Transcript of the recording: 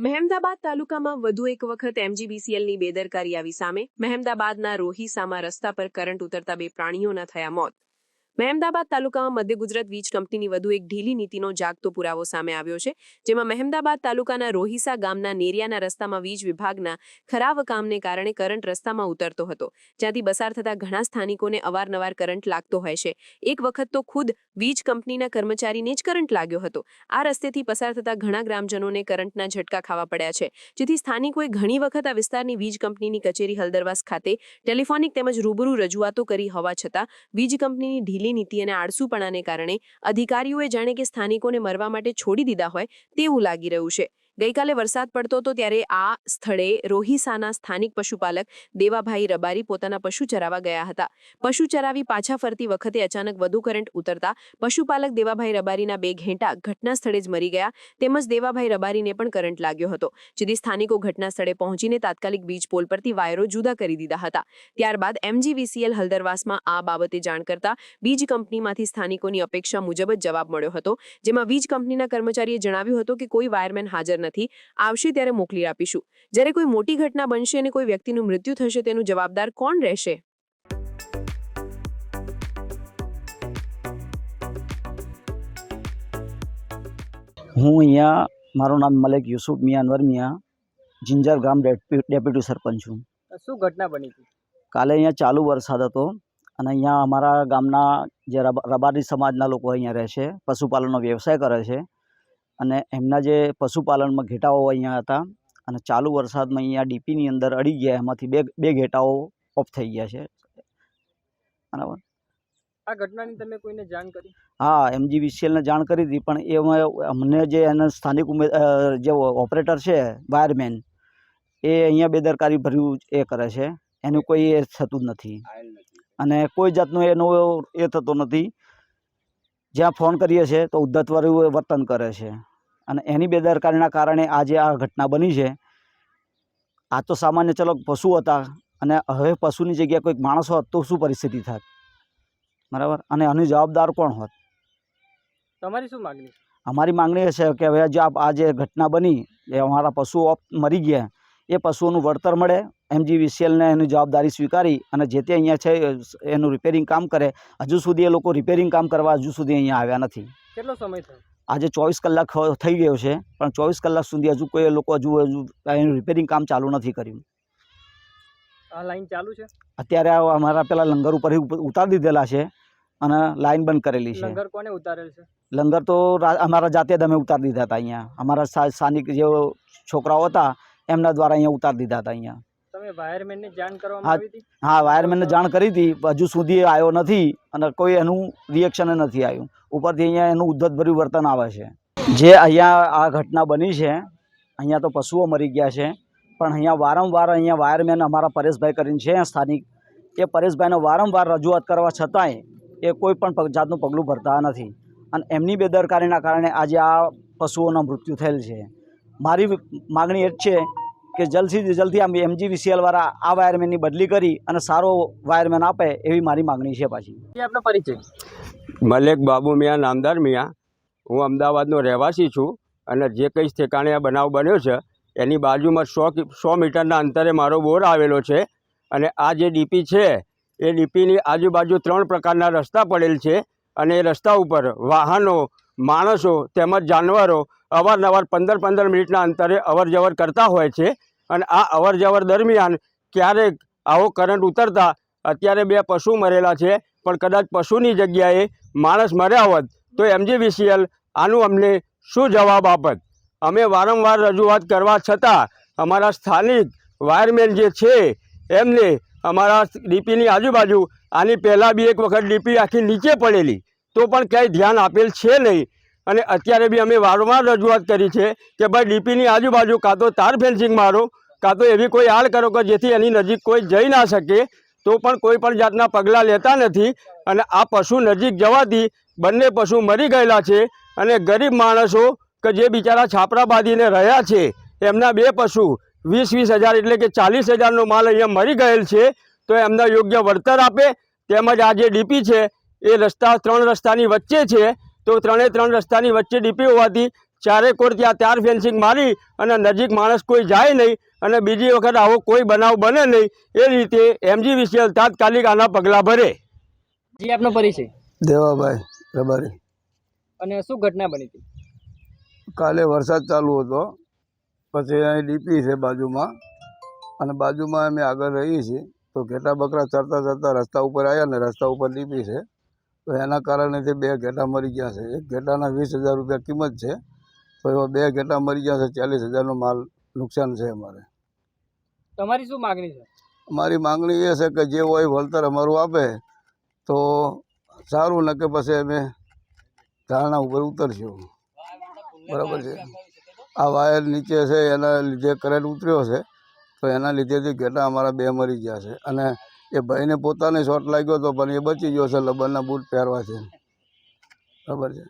મહેમદાબાદ તાલુકામાં વધુ એક વખત એમજીબીસીએલની બેદરકારી આવી સામે મહેમદાબાદના રોહિસામાં રસ્તા પર કરંટ ઉતરતા બે પ્રાણીઓના થયા મોત. મહેમદાબાદ તાલુકામાં મધ્ય ગુજરાત વીજ કંપનીની વધુ એક ઢીલી નીતિનો જાગતો પુરાવો સામે આવ્યો છે, જેમાં મહેમદાબાદ તાલુકાના રોહિસા ગામના નેરિયાના રસ્તામાં વીજ વિભાગના ખરાબ કામને કારણે કરંટ રસ્તામાં ઉતરતો હતો, જ્યાંથી પસાર થતા ઘણા સ્થાનિકોને અવારનવાર કરંટ લાગતો હોય છે. એક વખત તો ખુદ વીજ કંપનીના કર્મચારીને જ કરંટ લાગ્યો હતો. આ રસ્તેથી પસાર થતા ઘણા ગ્રામજનોને કરંટના ઝટકા ખાવા પડ્યા છે, જેથી સ્થાનિકોએ ઘણી વખત આ વિસ્તારની વીજ કંપનીની કચેરી હલદરવાસ ખાતે ટેલિફોનિક તેમજ રૂબરૂ રજૂઆતો કરી હોવા છતાં વીજ કંપનીની ઢીલી નીતિ અને આળસુપણાને કારણે અધિકારીઓએ જાણે કે સ્થાનિકોને મરવા માટે છોડી દીધા હોય તેવું લાગી રહ્યું છે. ગઈકાલે વરસાદ પડતો હતો ત્યારે આ સ્થળે રોહિસાના સ્થાનિક પશુપાલક દેવાભાઈ રબારી પોતાના પશુ ચરાવવા ગયા હતા. પશુ ચરાવી પાછા ફરતી વખતે અચાનક વધુ કરંટ ઉતરતા પશુપાલક દેવાભાઈ રબારીના બે ઘેંટા ઘટના સ્થળે જ મરી ગયા. તેમજ દેવાભાઈ રબારીને પણ કરંટ લાગ્યો હતો, જેથી સ્થાનિકો ઘટના સ્થળે પહોંચીને તાત્કાલિક વીજ પોલ પરથી વાયરો જુદા કરી દીધા હતા. ત્યારબાદ એમજીવીસીએલ હલદરવાસમાં આ બાબતે જાણ કરતા વીજ કંપનીમાંથી સ્થાનિકોની અપેક્ષા મુજબ જ જવાબ મળ્યો હતો, જેમાં વીજ કંપનીના કર્મચારીએ જણાવ્યું હતું કે કોઈ વાયરમેન હાજર નથી આવશે ત્યારે મોકલી આપીશું. જ્યારે કોઈ મોટી ઘટના બનશે અને કોઈ વ્યક્તિનું મૃત્યુ થશે તેનું જવાબદાર કોણ રહેશે? હું અહીંયા મારું નામ મલેક યુસુફ મિયા અનવર મિયા જિંજર ગામ ડેપ્યુ- ડેપ્યુટી સરપંચ છું. શું ઘટના બની હતી? કાલે અહીંયા ચાલુ વરસાદ હતો અને અહીંયા અમારા ગામના જે રબ- રબારી સમાજના લોકો અહીંયા રહે છે પશુપાલનનો વ્યવસાય કરે છે અને એમના જે પશુપાલનમાં ઘેટાઓ અહીંયા હતા અને ચાલુ વરસાદમાં અહીંયા ડીપીની અંદર અડી ગયા એમાંથી બે બે ઘેટાઓ ઓફ થઈ ગયા છે. બરાબર? આ ઘટનાની તમે કોઈને જાણ કરી? હા એમજીવીસીએલને જાણ કરી હતી પણ એમાં અમને જે એના સ્થાનિક ઉમે જે ઓપરેટર છે વાયરમેન એ અહીંયા બેદરકારી ભર્યું એ કરે છે. એનું કોઈ એ થતું જ નથી. અને કોઈ જાતનો એનો એ થતો નથી. જ્યાં ફોન કરીએ છીએ તો ઉદ્ધતવાળું વર્તન કરે છે. અને એની બેદરકારીના કારણે આજે આ ઘટના બની છે. આ તો સામાન્ય ચલો પશુ હતા અને હવે પશુની જગ્યાએ કોઈક માણસ હોત તો શું પરિસ્થિતિ થાત? બરાબર? અને આની જવાબદાર કોણ હોત? તમારી શું માગણી અમારી માંગણી એ છે કે હવે જે આ આ જે ઘટના બની એ અમારા પશુઓ મરી ગયા એ પશુઓનું વળતર મળે એમજીવીસીએલને એની જવાબદારી સ્વીકારી અને જે તે અહીંયા છે એનું રિપેરિંગ કામ કરે હજુ સુધી એ લોકો રિપેરિંગ કામ કરવા હજુ સુધી અહીંયા આવ્યા નથી. કેટલો સમય થયો? આજે ચોવીસ કલાક થઈ ગયો છે પણ ચોવીસ કલાક સુધી હજુ કોઈ લોકો હજુ હજુ એનું રિપેરિંગ કામ ચાલુ નથી કર્યું. આ લાઈન ચાલુ છે? અત્યારે આ અમારા પેલા લંગર ઉપર ઉતારી દીધેલા છે અને લાઈન બંધ કરેલી છે. લંગર કોને ઉતારેલ છે? લંગર તો અમારા જાતે જ અમે ઉતારી દીધા હતા અહીંયા. અમારા સ્થાનિક જે છોકરાઓ હતા એમના દ્વારા અહીંયા ઉતારી દીધા હતા અહીંયા. તમે વાયરમેનને જાણ કરવામાં હા. આવી હતી? હા વાયરમેનને જાણ કરી હતી. હજુ સુધી આવ્યો નથી અને કોઈ એનું રિએક્શન નથી આવ્યું. ઉપરથી અહીંયા એનું ઉદ્ધતભર્યું વર્તન આવે છે. જે અહીંયા આ ઘટના બની છે અહીંયા તો પશુઓ મરી ગયા છે. પણ અહીંયા વારંવાર અહીંયા વાયરમેન અમારા પરેશભાઈ કરીને છે સ્થાનિક. એ પરેશભાઈને વારંવાર રજૂઆત કરવા છતાંય એ કોઈ પણ જાતનું પગલું ભરતા નથી. અને એમની બેદરકારીના કારણે આજે આ પશુઓના મૃત્યુ થયેલ છે. મારી માગણી એ જ છે કે જલ્દથી જલ્દી આમ એમજીવીસીએલ વાળા આ વાયરમેનની બદલી કરી અને સારો વાયરમેન આપે એવી મારી માગણી છે પાછી. એ આપનો પરિચય. મલેક બાબુ મિયા નામદાર મિયા. હું અમદાવાદનો રહેવાસી છું અને જે કંઈ ઠેકાણે આ બનાવ બન્યો છે એની બાજુમાં સો સો મીટરના અંતરે મારો બોર આવેલો છે અને આ જે ડીપી છે એ ડીપીની આજુબાજુ ત્રણ પ્રકારના રસ્તા પડેલ છે અને એ રસ્તા ઉપર વાહનો માણસો તેમજ જાનવરો અવારનવાર પંદર પંદર મિનિટના અંતરે અવર જવર કરતા હોય છે અને આ અવર જવર દરમિયાન ક્યારેક આવો કરંટ ઉતરતા અત્યારે બે પશુ મરેલા છે, પણ કદાચ પશુની જગ્યાએ માણસ મર્યા હોત તો એમજીવીસીએલ આનું અમને શું જવાબ આપત? અમે વારંવાર રજૂઆત કરવા છતાં અમારા સ્થાનિક વાયરમેન જે છે, એમને અમારા ડીપીની આજુબાજુ આની પહેલાં બી એક વખત ડીપી આખી નીચે પડેલી, તો પણ ક્યાંય ધ્યાન આપેલ છે નહીં. અને અત્યારે બી અમે વારંવાર રજૂઆત કરી છે કે ભાઈ ડીપીની આજુબાજુ કાં તો તાર ફેન્સિંગ મારો, કાં તો એવી કોઈ આડ કરો કે જેથી એની નજીક કોઈ જઈ ના શકે, તો પણ કોઈ પણ જાતના પગલાં લેતા નથી. અને આ પશુ નજીક જવાથી બંને પશુ મરી ગયેલા છે અને ગરીબ માણસો કે જે બિચારા છાપરા બાંધીને રહ્યા છે, એમના બે પશુ વીસ વીસ હજાર એટલે કે ચાલીસ હજારનો માલ અહીંયા મરી ગયેલ છે, તો એમના યોગ્ય વળતર આપે. તેમજ આ જે ડીપી છે, એ રસ્તા ત્રણ રસ્તાની વચ્ચે છે તો ત્રણે ત્રણ રસ્તાની વચ્ચે ડીપી હોવાથી ચારે કોર ત્યાં ત્યાર ફેન્સિંગ મારી અને નજીક માણસ કોઈ જાય નહીં અને બીજી વખત આવો કોઈ બનાવ બને નહીં એ રીતે એમજી એમજીવીસીએલ તાત્કાલિક આના પગલાં ભરે. જી આપનો પરિચય. દેવાભાઈ રબારી. અને શું ઘટના બની હતી? કાલે વરસાદ ચાલુ હતો. પછી અહીં ડીપી છે બાજુમાં અને બાજુમાં અમે આગળ રહીએ છીએ. તો ઘેટા બકરા ચરતા ચરતા રસ્તા ઉપર આવ્યા ને રસ્તા ઉપર ડીપી છે. તો એના કારણે તે બે ઘેટા મરી ગયા છે. એક ઘેટાના વીસ હજાર રૂપિયા કિંમત છે. તો એવા બે ઘેટા મરી ગયા છે ચાલીસ હજારનો માલ નુકસાન છે અમારે. તમારી શું માગણી છે? અમારી માંગણી એ છે કે જે હોય વળતર અમારું આપે. તો સારું ન કે પછી અમે ધારણા ઉપર ઉતરશું. બરાબર છે? આ વાયર નીચે છે એના લીધે કરંટ ઉતર્યો છે. તો એના લીધેથી ઘેટા અમારા બે મરી ગયા છે. અને એ ભાઈને પોતાને શોટ લાગ્યો હતો પણ એ બચી ગયો છે લબરના બૂટ પહેરવાથી. ખબર છે?